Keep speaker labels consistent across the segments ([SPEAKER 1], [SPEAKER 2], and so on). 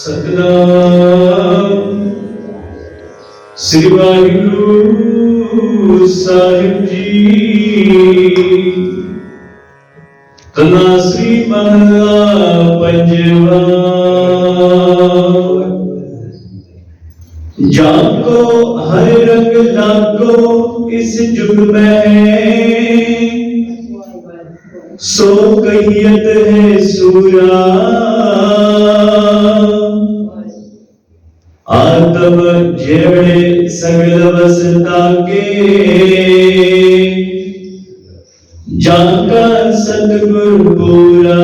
[SPEAKER 1] سری واحو سا جیسری جاگو ہر رنگ جاگو اس جگ میں سو کئی ہے سو மண்டப ஜேவடே சகல வசந்தாக்கே ஜாக்கா சத்குரு பூரா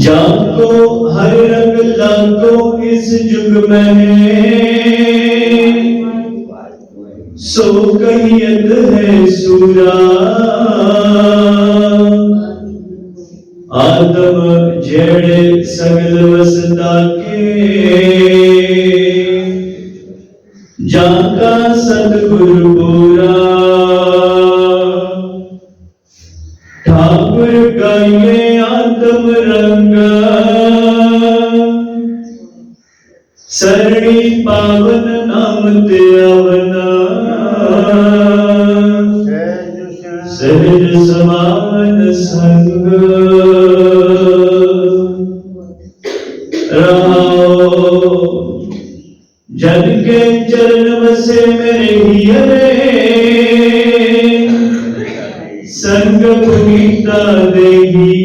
[SPEAKER 1] جان کو ہر رنگ لاکھوں اس جگ میں ہے سو کہیت ہے سورا ਆਦਮ ਜਿਹੜੇ ਸਗਲ ਵਸਦਾ ਕੇ ਜਾਂ ਕਾ ਸਤਿਗੁਰ ਪੂਰਾ ਠਾਕੁਰ ਗਾਇਨੇ ਆਦਮ ਰੰਗ ਸਰਣੀ ਪਾਵਨ ਨਾਮ ਤੇ ਆਵਨਾ ਸਹਿਜ ਸਮਾਨ رو جگ کے چرن بسے میرے ہی رے سنگ پویتا دے گی۔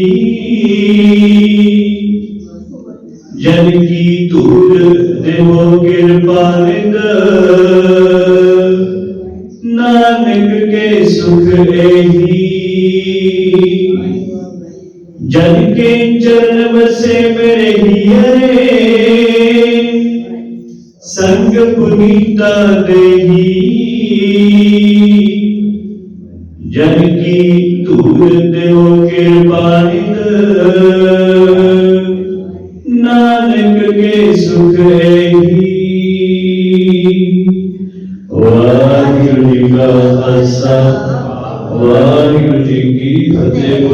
[SPEAKER 1] جن کی دور دے گر پالد نانک کے سکھ لے جل کے جنم سے میرے ہی ارے سنگ پنیتا دے ہی۔ جن کی تور دیو کے بارد نانک کے سکھ واحر جی کا حصہ واہی جی کی فتح